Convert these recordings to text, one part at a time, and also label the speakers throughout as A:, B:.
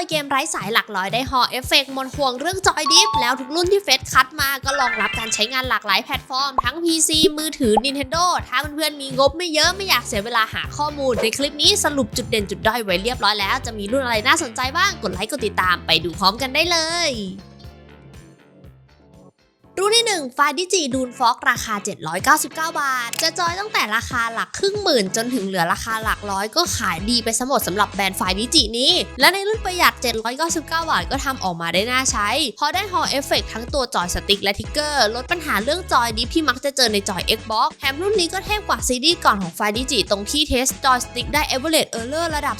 A: ยเกมไร้สายหลักร้อยได้ฮอเอฟเฟกต์มนห่วงเรื่องจอยดิฟแล้วทุกรุ่นที่เฟซคัดมาก็รองรับการใช้งานหลากหลายแพลตฟอร์ม ทั้ง PC มือถือ Nintendo ถ้าเพื่อนๆมีงบไม่เยอะไม่อยากเสียเวลาหาข้อมูล ในคลิปนี้สรุปจุดเด่นจุดด้อยไว้เรียบร้อยแล้ว จะมีรุ่นอะไรน่าสนใจบ้างกดไลค์กดติดตามไปดูพร้อมกันได้เลย รุ่นที่1ไฟดิจิดูนฟ็อกราคา 799 บาท จะจอยตั้งแต่ราคาหลักครึ่งหมื่น จนถึงเหลือราคาหลักร้อยก็ขายดีไปสมดสำหรับแบรนด์ไฟดิจินี้ และในรุ่นประหยัด 799 บาทก็ทำออกมาได้น่าใช้ เพราะได้ฮอเอฟเฟกทั้งตัวจอยสติ๊กและทิกเกอร์ ลดปัญหาเรื่องจอยดิฟที่มักจะเจอในจอย Xbox แถมรุ่นนี้ก็เทพกว่าซีรีส์ก่อนของไฟดิจิตรงที่เทสจอยสติ๊กได้ average error ระดับ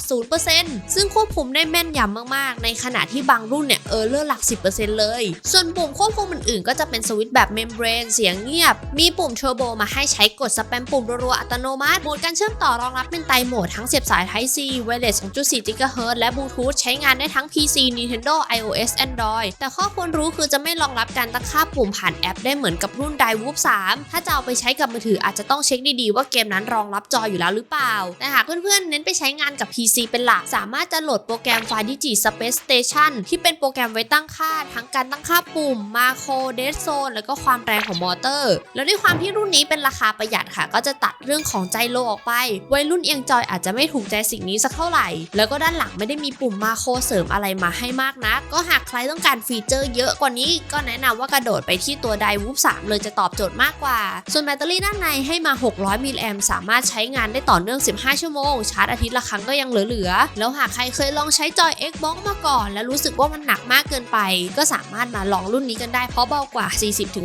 A: 0%ซึ่งควบคุมได้แม่นยำมากๆ ในขณะที่บางรุ่นเนี่ย error หลัก 10%เลย ส่วนปุ่มควบคุมอื่นๆก็จะเป็นสวิตช์แบบ membrane เสียงเงียบ มีปุ่ม turbo มาให้ใช้กดสแปมปุ่มรัวๆอัตโนมัติโหมดการเชื่อมต่อรองรับเป็นไตโหมดทั้งเสียบสาย Type C Wireless 2.4 GHz และ Bluetooth ใช้งานได้ทั้ง PC Nintendo iOS Android แต่ข้อควรรู้คือจะไม่รองรับการตั้งค่าปุ่มผ่านแอปได้เหมือนกับรุ่น d i w o o p 3 ถ้าจะเอาไปใช้กับมือถืออาจจะต้องเช็คดีๆว่าเกมนั้นรองรับจออยู่แล้วหรือเปล่า แต่หากเพื่อนๆ เน้นไปใช้งานกับ PC เป็นหลัก สามารถจะโหลดโปรแกรม f i d i g i Space Station ที่เป็นโปรแกรมไว้ตั้งค่า ทั้งการตั้งค่าปุ่มมาโครเดโซน แล้วก็ความแรงของมอเตอร์ แล้วด้วยความที่รุ่นนี้เป็นราคาประหยัดค่ะ ก็จะตัดเรื่องของใจโลออกไป วัยรุ่นเอียงจอยอาจจะไม่ถูกใจสิ่งนี้สักเท่าไหร่ แล้วก็ด้านหลังไม่ได้มีปุ่มมาโคเสริมอะไรมาให้มากนักก็หากใครต้องการฟีเจอร์เยอะกว่านี้ก็แนะนำว่ากระโดดไปที่ตัวไดวูฟ3เลยจะตอบโจทย์มากกว่า ส่วนแบตเตอรี่ด้านในให้มา 600 มิลลิแอมสามารถใช้งานได้ต่อเนื่อง 15 ชั่วโมง ชาร์จอาทิตย์ละครั้งก็ยังเหลือๆ แล้วหากใครเคยลองใช้จอย Xbox มาก่อน แล้วรู้สึกว่ามันหนักมากเกินไป ก็สามารถมาลองรุ่นนี้กันได้เพราะเบากว่า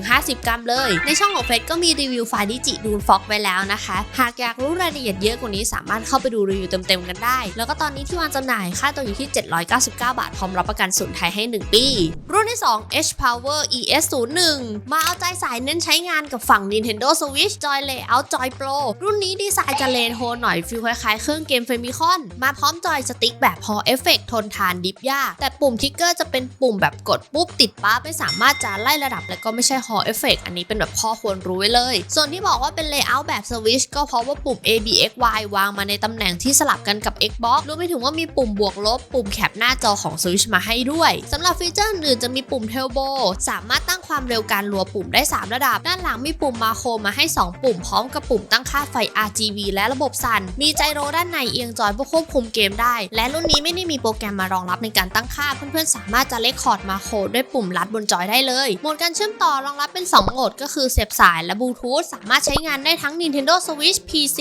A: 40-50 กรัมเลย ในช่องของเฟซก็มีรีวิวไฟดิจิดูนฟ็อกไว้แล้วนะคะ หากอยากรู้รายละเอียดเยอะกว่านี้สามารถเข้าไปดูรีวิวเต็มๆกันได้ แล้วก็ตอนนี้ที่วางจำหน่ายค่าตัวอยู่ที่ 799 บาท พร้อมรับประกันศูนไทยให้ 1 ปี รุ่นที่ 2 H Power ES 0 1มาเอาใจสายเน้นใช้งานกับฝั่ง Nintendo Switch Joy Layout Joy Pro รุ่นนี้ดีไซน์จะเลนโฮหน่อยฟิลคล้ายๆเครื่องเกมเฟมิคอน มาพร้อมจอยสติ๊กแบบพอเอฟเฟกทนทานดิฟยากแต่ปุ่มทิกเกอร์จะเป็นปุ่มแบบกดปุ๊บติดปั๊บไม่สามารถจะไล่ระดับและก็ไม่ใช่ฮอเอฟเฟกอันนี้เป็นแบบข้อควรรู้ไว้เลย ส่วนที่บอกว่าเป็นเลเยอร์แบบสวิชก็เพราะว่าปุ่ม A B X Y วางมาในตำแหน่งที่สลับกันกับ Xbox รวมไปถึงว่ามีปุ่มบวกลบ ปุ่มแคปหน้าจอของ Switch มาให้ด้วยสำหรับฟีเจอร์อื่นจะมีปุ่ม Turbo สามารถตั้งความเร็วการรัวปุ่มได้ 3 ระดับ ด้านหลังมีปุ่มมาโครมาให้ 2 ปุ่มพร้อมกับปุ่มตั้งค่าไฟ RGB และระบบสั่น มีไจโรด้านในเอียงจอยเพื่อควบคุมเกมได้ และรุ่นนี้ไม่ได้มีโปรแกรมมารองรับในการตั้งค่า เพื่อนๆสามารถจะเลคคอร์ดมาโครด้วยปุ่มลัดบนจอยได้เลยโหมดการเชื่อมต่อรองรับเป็น 2 โหมดก็คือเสียบสายและบลูทูธสามารถใช้งานได้ทั้ง Nintendo Switch PC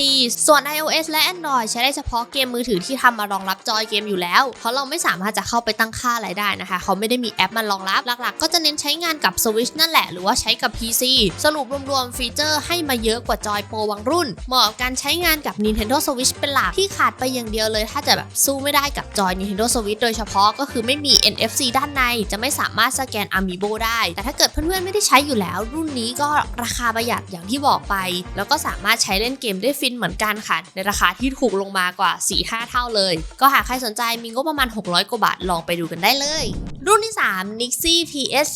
A: ส่วน iOS และ Android ใช้ได้เฉพาะเกมมือถือที่ทำมารองรับจอยเกมอยู่แล้ว เพราะเราไม่สามารถจะเข้าไปตั้งค่าอะไรได้นะคะ เขาไม่ได้มีแอปมารองรับ หลักๆ ก็จะเน้นใช้งานกับ Switch นั่นแหละ หรือว่าใช้กับ PC สรุปรวมๆฟีเจอร์ให้มาเยอะกว่าจอยโปรบางรุ่น เหมาะกับการใช้งานกับ Nintendo Switch เป็นหลักที่ขาดไปอย่างเดียวเลย ถ้าจะแบบสู้ไม่ได้กับจอย Nintendo Switch โดยเฉพาะก็คือไม่มี NFC ด้านในจะไม่สามารถสแกน Amiibo ได้ แต่ถ้าเกิดเพื่อนไม่ได้ใช้อยู่แล้ว รุ่นนี้ก็ราคาประหยัดอย่างที่บอกไป แล้วก็สามารถใช้เล่นเกมได้ฟินเหมือนกันค่ะ ในราคาที่ถูกลงมากว่า 4-5 เท่าเลย ก็หากใครสนใจมีงบประมาณ 600 กว่าบาทลองไปดูกันได้เลย รุ่นที่ 3 Nixie TS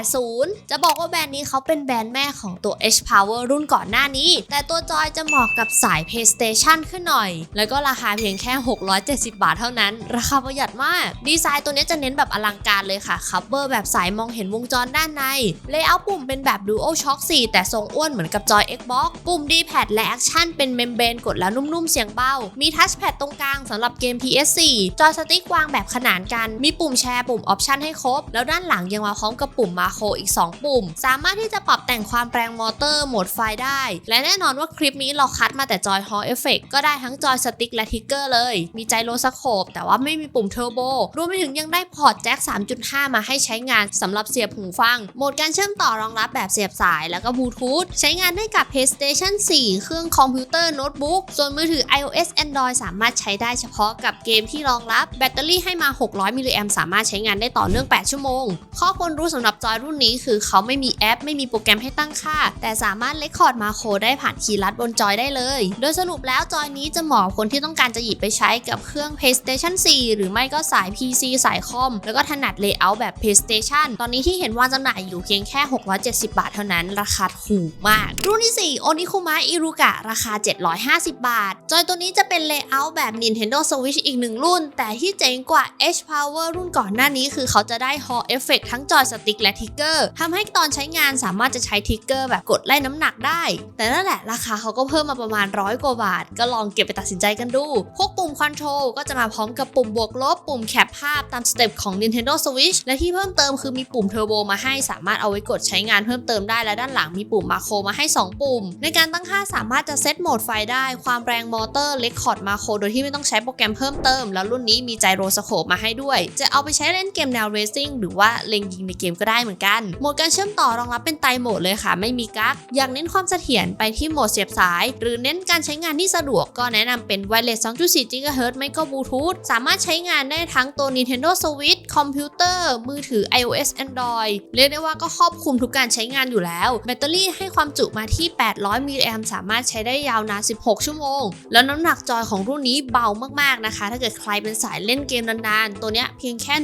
A: 4280 จะบอกว่าแบรนด์นี้เขาเป็นแบรนด์แม่ของตัว H Power รุ่นก่อนหน้านี้ แต่ตัวจอยจะเหมาะกับสาย PlayStation ขึ้นหน่อย แล้วก็ราคาเพียงแค่ 670 บาทเท่านั้น ราคาประหยัดมาก ดีไซน์ตัวนี้จะเน้นแบบอลังการเลยค่ะ คัพเบอร์แบบสายมองเห็นวงจรด้านใน เลเยอร์ปุ่มเป็นแบบ Dual Shock 4 แต่ทรงอ้วนเหมือนกับจอย Xbox ปุ่ม D-pad และ Action เป็นเมมเบรนกดแล้วนุ่มๆเสียงเบา มีทัชแพดตรงกลางสำหรับเกม PS4 จอยสติ๊กวางแบบขนานกัน มีปุ่มแชร์ปุ่มออปชันให้ครบ แล้วด้านหลังยังมาพร้อมกับปุ่มมาโครอีก 2 ปุ่ม สามารถที่จะปรับแต่งความแรงมอเตอร์โหมดไฟได้ และแน่นอนว่าคลิปนี้เราคัดมาแต่จอยฮอลเอฟเฟกก็ได้ทั้งจอยสติ๊กและทิกเกอร์เลย มีไจโรสโคปแต่ว่าไม่มีปุ่มเทอร์โบรวมไปถึงยังได้พอร์ตแจ็ค3.5 มาให้ใช้งานสำหรับเสียบหูฟัง โหมดการเชื่อมต่อรองรับแบบเสียบสายแล้วก็บลูทูธใช้งานได้กับ PlayStation 4 เครื่องคอมพิวเตอร์โน้ตบุ๊กส่วนมือถือ iOS Android สามารถใช้ได้เฉพาะกับเกมที่รองรับ แบตเตอรี่ให้มา 600 มิลลิแอมสามารถใช้งานได้ได้ต่อเนื่อง 8 ชั่วโมง ข้อควรรู้สำหรับจอยรุ่นนี้คือเขาไม่มีแอป ไม่มีโปรแกรมให้ตั้งค่า แต่สามารถเลคคอร์ดมาโคได้ผ่านคีย์ลัดบนจอยได้เลย โดยสรุปแล้วจอยนี้จะเหมาะคนที่ต้องการจะหยิบไปใช้กับเครื่อง PlayStation 4 หรือไม่ก็สาย PC สายคอม แล้วก็ถนัดเลเยอร์แบบ PlayStation ตอนนี้ที่เห็นวางจำหน่ายอยู่เพียงแค่ 670 บาทเท่านั้น ราคาถูกมาก รุ่นที่4โอนิคุมะอิรุกะราคา 750 บาท จอยตัวนี้จะเป็นเลเยอร์แบบ Nintendo Switch อีกหนึ่งรุ่น แต่ที่เจ๋งกว่า H Power รุ่นก่อนหน้านี้คือเขาจะได้ Hall Effect ทั้งจอยสติ๊กและทิกเกอร์ทำให้ตอนใช้งานสามารถจะใช้ทิกเกอร์แบบกดไล่น้ำหนักได้ แต่นั่นแหละราคาเขาก็เพิ่มมาประมาณร้อยกว่าบาท ก็ลองเก็บไปตัดสินใจกันดู พวกปุ่มคอนโทรลก็จะมาพร้อมกับปุ่มบวกลบ ปุ่มแคปภาพตามสเต็ปของ Nintendo Switch และที่เพิ่มเติมคือมีปุ่มเทอร์โบมาให้สามารถเอาไว้กดใช้งานเพิ่มเติมได้และด้านหลังมีปุ่มมาโครมาให้ 2 ปุ่ม ในการตั้งค่าสามารถจะเซตโหมดไฟได้ความแรงมอเตอร์เลคคอร์ดมาโครโดยที่ไม่ต้องใช้โปรแกรมเพิ่มเติม แล้วรุ่นนี้มีไจโรสโคปมาให้ด้วย จะเอาไปใช้เล่นเกมแนวเรซิ่งหรือว่าเล็งยิงในเกมก็ได้เหมือนกัน โหมดการเชื่อมต่อรองรับเป็นไตรโหมดเลยค่ะ ไม่มีกั๊กอยากเน้นความเสถียรไปที่โหมดเสียบสาย หรือเน้นการใช้งานที่สะดวกก็แนะนำเป็น Wireless 2.4 GHz ไม่ก็บลูทูธสามารถใช้งานได้ทั้งตัว Nintendo Switch คอมพิวเตอร์ มือถือ iOS Android เรียกได้ว่าก็ครอบคลุมทุกการใช้งานอยู่แล้ว แบตเตอรี่ให้ความจุมาที่ 800มิลลิแอมสามารถใช้ได้ยาวนาน 16 ชั่วโมง แล้วน้ำหนักจอยของรุ่นนี้เบามากๆนะคะ ถ้าเกิดใครเป็นสายเล่นเกมนานๆ ตัวเนี้ยเพียงแค่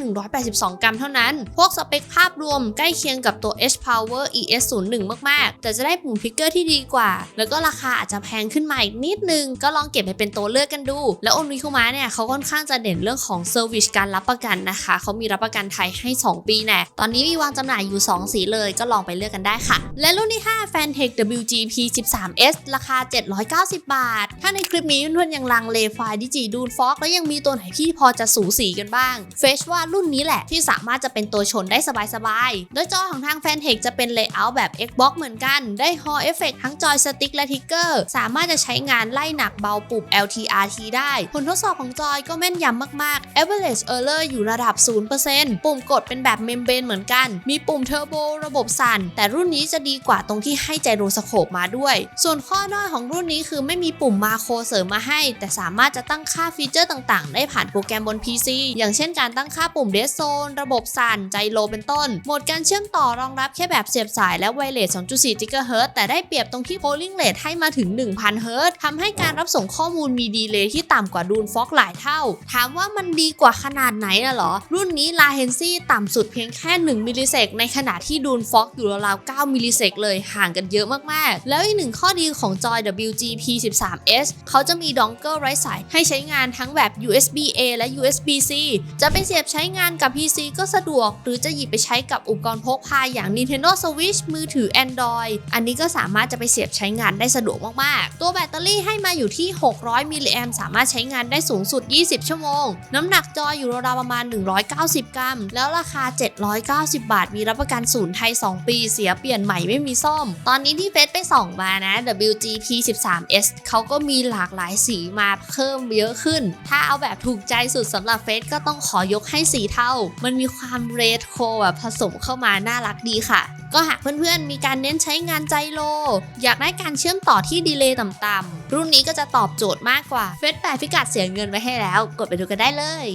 A: 182 กรัมเท่านั้น พวกสเปคภาพรวมใกล้เคียงกับตัว H Power ES01 มาก ๆ แต่จะได้ปุ่มพิกเกอร์ที่ดีกว่า แล้วก็ราคาอาจจะแพงขึ้นมาอีกนิดนึง ก็ลองเก็บไปเป็นตัวเลือกกันดู แล้วโอนิคุมะเนี่ยเขาค่อนข้างจะเด่นเรื่องของเซอร์วิสการรับประกันนะคะ เขามีรับประกันไทยให้ 2 ปีแน่ตอนนี้มีวางจำหน่ายอยู่ 2 สีเลยก็ลองไปเลือกกันได้ค่ะ และรุ่นที่ 5 Fantech WGP 13S ราคา 790 บาท ถ้าในคลิปนี้เพื่อนๆยังลังเลไฟล์ดิจิดูนฟอกแล้วยังมีตัวไหนที่พอจะสูสีกันบ้างเฟชว่ารุ่นนี้แหละที่สามารถจะเป็นตัวชนได้สบายๆ โดยจอของทาง Fantech จะเป็น Layout แบบ Xbox เหมือนกัน ได้ Hall Effect ทั้งจอยสติ๊กและทิกเกอร์ สามารถจะใช้งานไล่หนักเบาปุ่ม LTRT ได้ ผลทดสอบของจอยก็แม่นยำมากๆ Average Error อยู่ระดับ 0%ปุ่มกดเป็นแบบเมมเบรนเหมือนกัน มีปุ่มเทอร์โบระบบสั่น แต่รุ่นนี้จะดีกว่าตรงที่ให้ไจโรสโคปมาด้วย ส่วนข้อด้อยของรุ่นนี้คือไม่มีปุ่มมาโครเสริมมาให้ แต่สามารถจะตั้งค่าฟีเจอร์ต่างๆ ได้ผ่านโปรแกรมบน PC อย่างเช่นการตั้งค่าปุ่มเดสน ระบบสั่น ไจโรเป็นต้น โหมดการเชื่อมต่อรองรับแค่แบบเสียบสายและไวเลส 2.4 GHz แต่ได้เปรียบตรงที่ polling rate ให้มาถึง 1,000 Hz ทำให้การรับส่งข้อมูลมีดีเลย์ที่ต่ำกว่าดูนฟอกหลายเท่า ถามว่ามันดีกว่าขนาดไหนน่ะหรอ รุ่นนี้ latency ต่ำสุดเพียงแค่ 1 มิลลิเซกในขณะที่ดูนฟอกอยู่ราวๆ 9 มิลลิเซกเลยห่างกันเยอะมากๆ แล้วอีกหนึ่งข้อดีของจอย WGP 13S เขาจะมีดองเกิลไร้สายให้ใช้งานทั้งแบบ USB A และ USB C จะไปเสียบใช้งานกับ PC ก็สะดวก หรือจะหยิบไปใช้กับอุปกรณ์พกพาอย่าง Nintendo Switch มือถือ Android อันนี้ก็สามารถจะไปเสียบใช้งานได้สะดวกมากๆ ตัวแบตเตอรี่ให้มาอยู่ที่ 600 มิลลิแอมสามารถใช้งานได้สูงสุด 20 ชั่วโมง น้ำหนักจออยู่ราวๆประมาณ 190 กรัม แล้วราคา 790 บาท มีรับประกันศูนย์ไทย 2 ปี เสียเปลี่ยนใหม่ไม่มีซ่อม ตอนนี้ที่เฟซไปส่องมานะ WGP 13S เขาก็มีหลากหลายสีมาเพิ่มเยอะขึ้น ถ้าเอาแบบถูกใจสุดสำหรับเฟซก็ต้องขอยกให้สีเท่ามันมีความเรโทรแบบผสมเข้ามาน่ารักดีค่ะ ก็หากเพื่อนๆ มีการเน้นใช้งานใจโล อยากได้การเชื่อมต่อที่ดีเลย์ต่ำๆรุ่นนี้ก็จะตอบโจทย์มากกว่าเฟซแปดพิกัดเสียเงินไว้ให้แล้ว กดไปดูกันได้เลย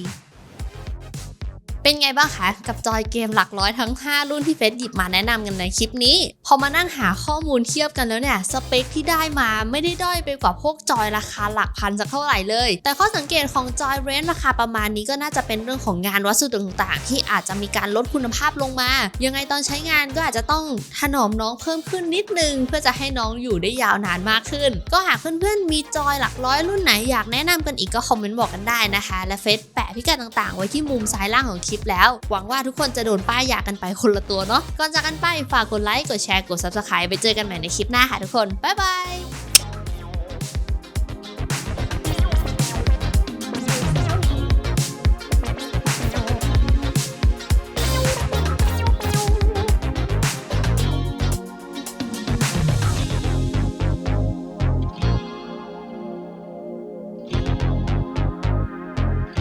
A: เป็นไงบ้างคะ กับจอยเกมหลักร้อยทั้ง 5 รุ่นที่เฟซหยิบมาแนะนำกันในคลิปนี้ พอมานั่งหาข้อมูลเทียบกันแล้วเนี่ยสเปคที่ได้มาไม่ได้ด้อยไปกว่าพวกจอยราคาหลักพันสักเท่าไหร่เลย แต่ข้อสังเกตของจอยเรนราคาประมาณนี้ก็น่าจะเป็นเรื่องของงานวัสดุต่างๆ ที่อาจจะมีการลดคุณภาพลงมา ยังไงตอนใช้งานก็อาจจะต้องถนอมน้องเพิ่มขึ้นนิดนึง เพื่อจะให้น้องอยู่ได้ยาวนานมากขึ้น ก็หากเพื่อนๆมีจอยหลักร้อยรุ่นไหนอยากแนะนำกันอีกก็คอมเมนต์บอกกันได้นะคะ และเฟซแปะพิกัดต่างๆ ไว้ที่มุมซ้ายล่างของคลิปแล้ว หวังว่าทุกคนจะโดนป้ายยากันไปคนละตัวเนาะก่อนจากกันไปฝากกดไลค์กดแชร์กด subscribe ไปเจอกันใหม่ในคลิปหน้าค่ะทุกคนบ๊ายบาย